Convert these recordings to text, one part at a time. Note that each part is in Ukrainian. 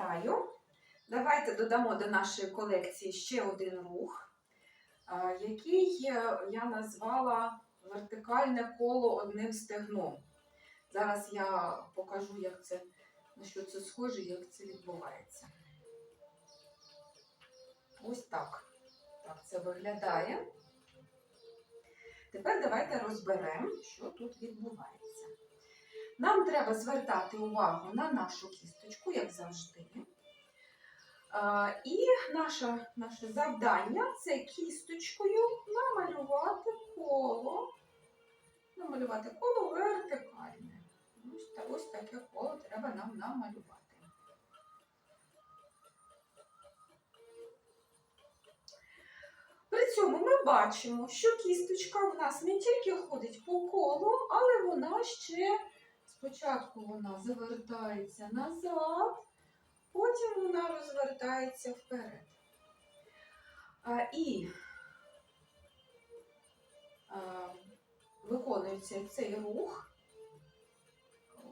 Вітаю! Давайте додамо до нашої колекції ще один рух, який е, я назвала вертикальне коло одним стегном. Зараз я покажу, як це, на що це схоже, як це відбувається. Ось так. Так це виглядає. Тепер давайте розберемо, що тут відбувається. Нам треба звертати увагу на нашу кісточку, як завжди. І наше, наше завдання це кісточкою намалювати коло. Намалювати коло вертикальне. Ось, та- ось таке коло треба нам намалювати. При цьому ми бачимо, що кісточка в нас не тільки ходить по колу, але вона ще спочатку вона завертається назад, потім вона розвертається вперед. А, і а, виконується цей рух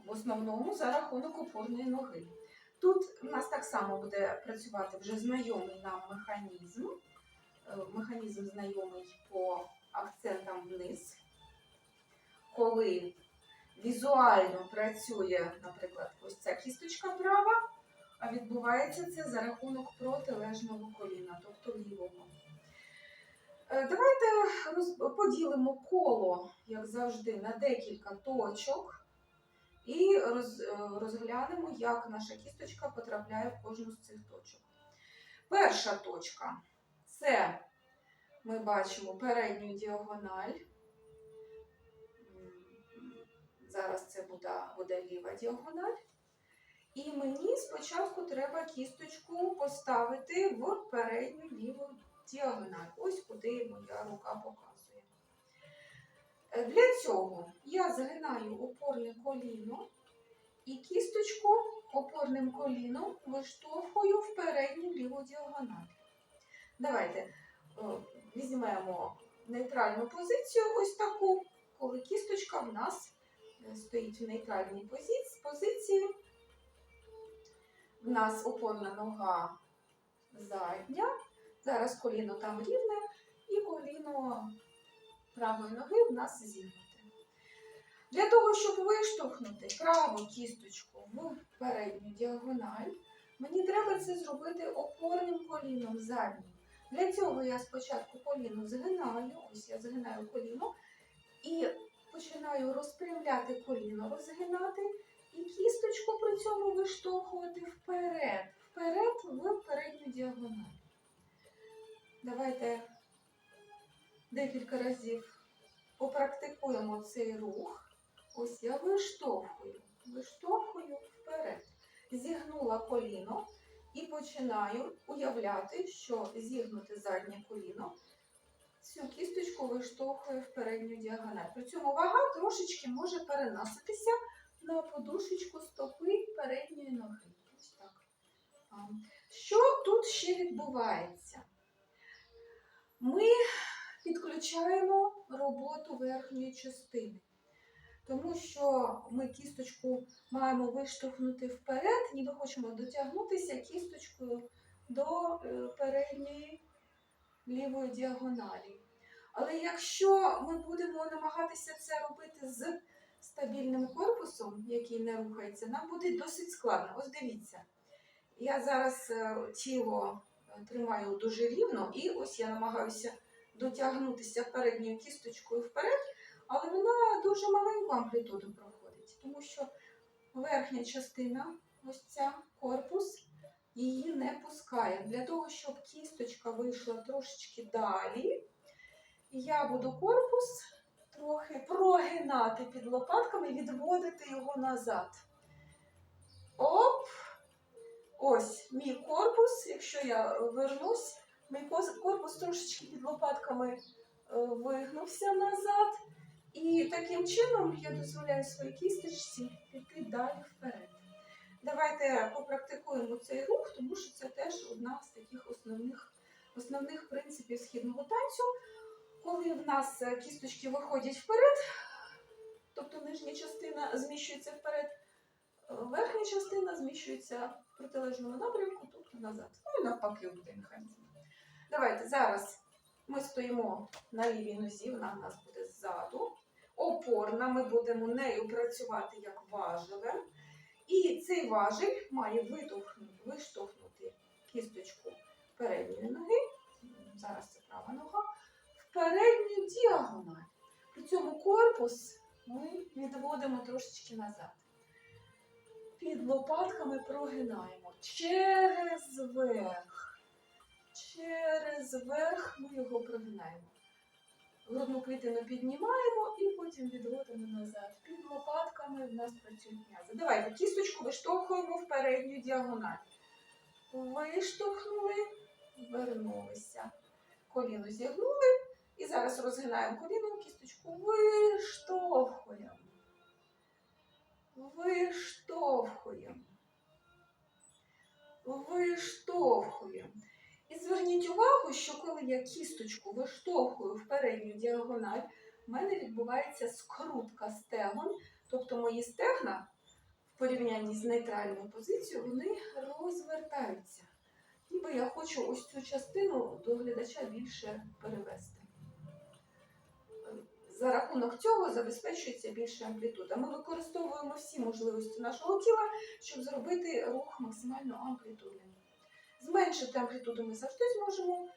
в основному за рахунок опорної ноги. Тут у нас так само буде працювати вже знайомий нам механізм. Е, Механізм знайомий по акцентам вниз, коли візуально працює, наприклад, ось ця кісточка права, а відбувається це за рахунок протилежного коліна, тобто лівого. Е, Давайте поділимо коло, як завжди, на декілька точок і е, розглянемо, як наша кісточка потрапляє в кожну з цих точок. Перша точка це ми бачимо передню діагональ. Зараз це буде, буде ліва діагональ. І мені спочатку треба кісточку поставити в передню ліву діагональ. Ось куди моя рука показує. Е, Для цього я загинаю опорне коліно і кісточку опорним коліном виштовхую в передню ліву діагональ. Давайте е, візьмемо нейтральну позицію, ось таку, коли кісточка в нас стоїть в нейтральній позиції. В нас опорна нога задня. Зараз коліно там рівне, і коліно правої ноги в нас зігнуте. Для того, щоб виштовхнути праву кісточку в передню діагональ, мені треба це зробити опорним коліном заднім. Для цього я спочатку коліно згинаю, ось я згинаю коліно і починаю розпрямляти коліно, розгинати і кісточку при цьому виштовхувати вперед, вперед в передню діагональ. Давайте декілька разів попрактикуємо цей рух. Ось я виштовхую, виштовхую вперед. Зігнула коліно і починаю уявляти, що зігнуте заднє коліно цю кісточку виштовхує в передню діагональ. При цьому вага трошечки може переноситися на подушечку стопи передньої ноги. Так. Що тут ще відбувається? Ми підключаємо роботу верхньої частини. Тому що ми кісточку маємо виштовхнути вперед, ніби хочемо дотягнутися кісточкою до е, передньої лівої діагоналі. Але якщо ми будемо намагатися це робити з стабільним корпусом, який не рухається, нам буде досить складно. Ось дивіться, я зараз е, тіло е, тримаю дуже рівно, і ось я намагаюся дотягнутися передньою кісточкою вперед, але вона дуже маленьку амплітуду проходить, тому що верхня частина, ось ця корпус, її не пускає. Для того, щоб кісточка вийшла трошечки далі, я буду корпус трохи прогинати під лопатками, відводити його назад. Оп! Ось мій корпус, якщо я вернусь, мій корпус трошечки під лопатками е, вигнувся назад. І таким чином я дозволяю своїй кісточці піти далі вперед. Давайте попрактикуємо цей рух, тому що це теж одна з таких основних, основних принципів східного танцю. Коли в нас е, кісточки виходять вперед, тобто нижня частина зміщується вперед, верхня частина зміщується в протилежному напрямку, тобто назад. Ну і навпаки буде механізм. Давайте зараз ми стоїмо на лівій нозі, вона в нас буде ззаду. Опорна, ми будемо нею працювати як важелем. І цей важіль має виштовхнути кісточку передньої ноги. Зараз це права нога. В передню діагональ. При цьому корпус ми відводимо трошечки назад. Під лопатками прогинаємо через верх. Через верх ми його прогинаємо. Грудну клітину піднімаємо і потім відводимо назад. Під лопатками в нас працюють м'язи. Давайте кісточку виштовхуємо в передню діагональ. Виштовхнули, вернулися. Коліно зігнули. І зараз розгинаємо коліно, кісточку виштовхуємо. Виштовхуємо. Виштовхуємо. Зверніть увагу, що коли я кісточку виштовхую в передню діагональ, в мене відбувається скрутка стегон, тобто мої стегна в порівнянні з нейтральною позицією, вони розвертаються. Ніби я хочу ось цю частину до глядача більше перевести. За рахунок цього забезпечується більша амплітуда. Ми використовуємо всі можливості нашого тіла, щоб зробити рух максимально амплітудним. Зменшити амплітуду ми завжди зможемо.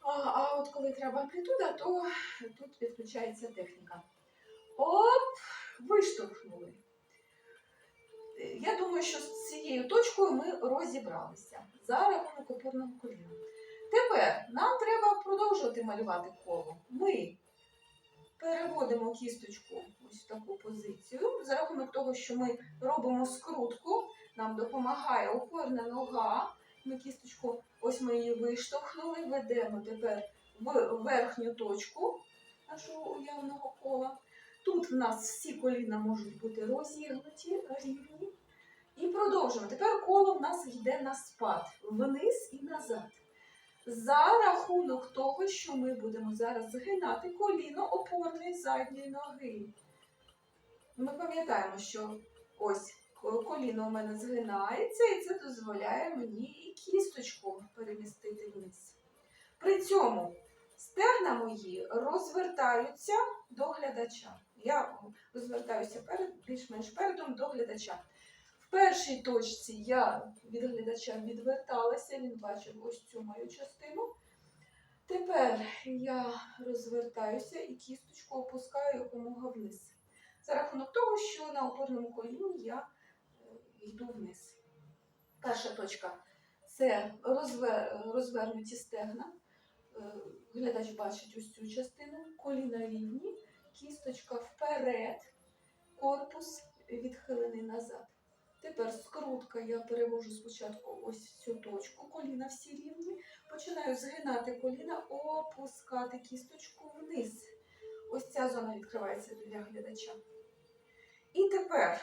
А, а от коли треба амплітуда, то тут відключається техніка. Оп, виштовхнули. Я думаю, що з цією точкою ми розібралися за рахунок опорного коліна. Тепер нам треба продовжувати малювати коло. Ми переводимо кісточку ось в таку позицію. За рахунок того, що ми робимо скрутку, нам допомагає опорна нога. Ми кісточку, ось ми її виштовхнули, ведемо тепер в верхню точку нашого уявного кола. Тут в нас всі коліна можуть бути розігнуті, рівні. І продовжуємо. Тепер коло в нас йде на спад, вниз і назад. За рахунок того, що ми будемо зараз згинати коліно опорної задньої ноги. Ми пам'ятаємо, що ось коліно у мене згинається, і це дозволяє мені і кісточку перемістити вниз. При цьому стегна мої розвертаються до глядача. Я розвертаюся перед, більш-менш передом до глядача. В першій точці я від глядача відверталася, він бачив ось цю мою частину. Тепер я розвертаюся і кісточку опускаю якомога вниз. За рахунок того, що на опорному коліні я йду вниз. Перша точка це розвер... розвернуті стегна. Е, Глядач бачить ось цю частину, коліна рівні, кісточка вперед, корпус відхилений назад. Тепер скрутка я перевожу спочатку ось цю точку, коліна всі рівні. Починаю згинати коліна, опускати кісточку вниз. Ось ця зона відкривається для глядача. І тепер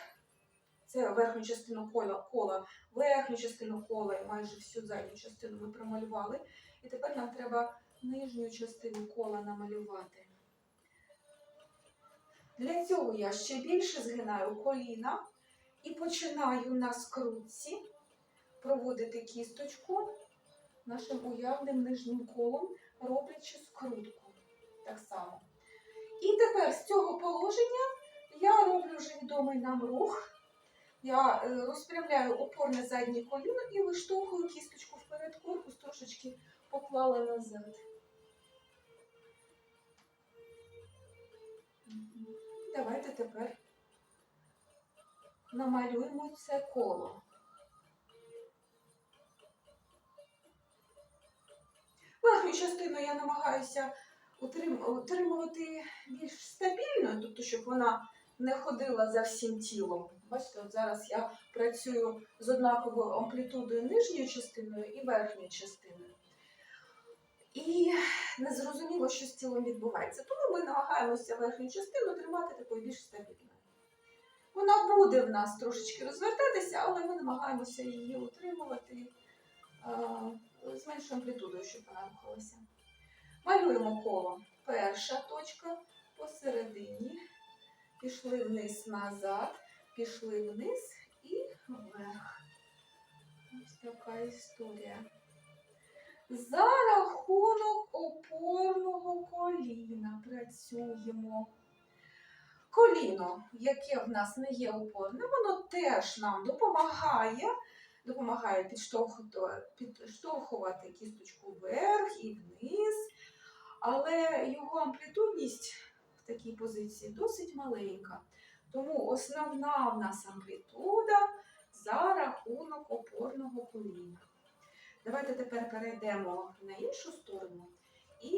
це верхню частину кола, кола, верхню частину кола і майже всю задню частину ми промалювали. І тепер нам треба нижню частину кола намалювати. Для цього я ще більше згинаю коліна і починаю на скрутці проводити кісточку нашим уявним нижнім колом, роблячи скрутку. Так само. І тепер з цього положення я роблю вже відомий нам рух. Я е, розпрямляю опорне заднє коліно і виштовхую кісточку вперед, корпус трошечки поклала назад. Давайте тепер намалюємо це коло. Верхню частину я намагаюся утримувати більш стабільною, тобто, щоб вона не ходила за всім тілом. Бачите, от зараз я працюю з однаковою амплітудою нижньою частиною і верхньою частиною. І не зрозуміло, що з тілом відбувається. Тому ми намагаємося верхню частину тримати такою більш стабільною. Вона буде в нас трошечки розвертатися, але ми намагаємося її утримувати з меншою амплітудою, щоб вона рухалася. Малюємо коло. Перша точка посередині. Пішли вниз назад, пішли вниз і вверх. Ось така історія. За рахунок опорного коліна працюємо. Коліно, яке в нас не є опорним, воно теж нам допомагає, допомагає підштовхувати кісточку вверх і вниз, але його амплітудність в такій позиції досить маленька. Тому основна в нас амплітуда за рахунок опорного коліна. Давайте тепер перейдемо на іншу сторону і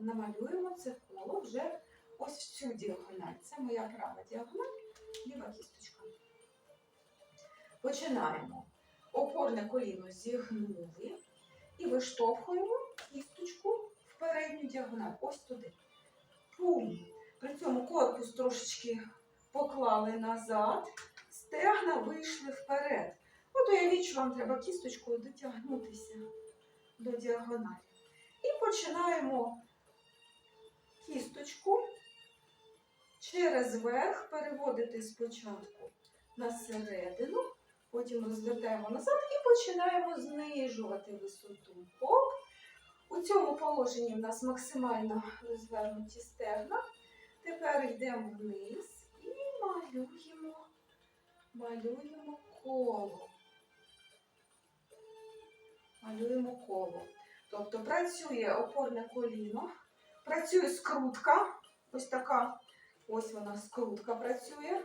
намалюємо це коло вже ось в цю діагональ. Це моя права діагональ, ліва кісточка. Починаємо. Опорне коліно зігнули і виштовхуємо кісточку в передню діагональ. Ось туди. Пум. При цьому корпус трошечки поклали назад, стегна вийшли вперед. От уявіть, що вам треба кісточкою дотягнутися до діагоналі. І починаємо кісточку через верх переводити спочатку на середину, потім розвертаємо назад і починаємо знижувати висоту. Оп. У цьому положенні в нас максимально розвернуті стегна. Тепер йдемо вниз малюємо, малюємо коло. Малюємо коло. Тобто працює опорне коліно, працює скрутка, ось така, ось вона скрутка працює.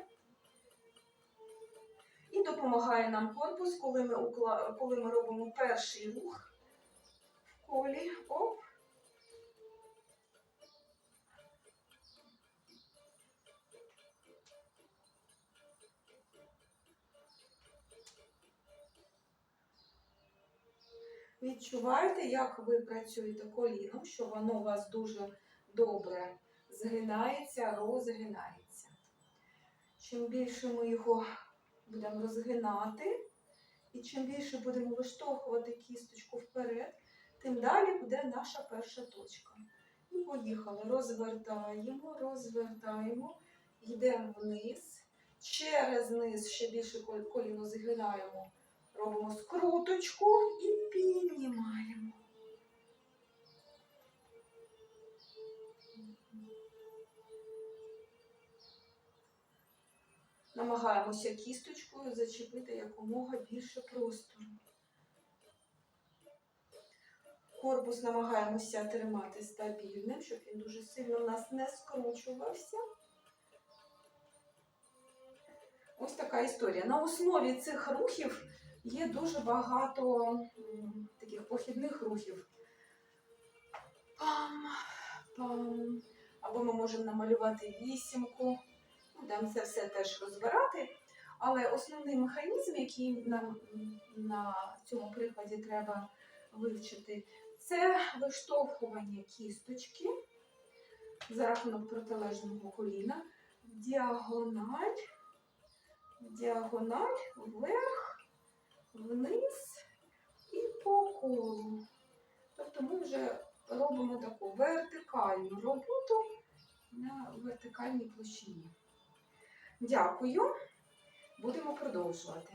І допомагає нам корпус, коли ми, коли ми робимо перший рух в колі. Оп. Відчуваєте, як ви працюєте коліном, що воно у вас дуже добре згинається, розгинається. Чим більше ми його будемо розгинати, і чим більше будемо виштовхувати кісточку вперед, тим далі буде наша перша точка. І поїхали. Розвертаємо, розвертаємо, йдемо вниз. Через низ ще більше кол- коліно згинаємо. Робимо скруточку і піднімаємо. Намагаємося кісточкою зачепити якомога більше простору. Корпус намагаємося тримати стабільним, щоб він дуже сильно в нас не скручувався. Ось така історія. На основі цих рухів є дуже багато таких похідних рухів. Пам, пам. Або ми можемо намалювати вісімку. Будемо це все теж розбирати. Але основний механізм, який нам на цьому прикладі треба вивчити, це виштовхування кісточки за рахунок протилежного коліна в діагональ, в діагональ вверх, вниз і по колу. Тобто ми вже робимо таку вертикальну роботу на вертикальній площині. Дякую. Будемо продовжувати.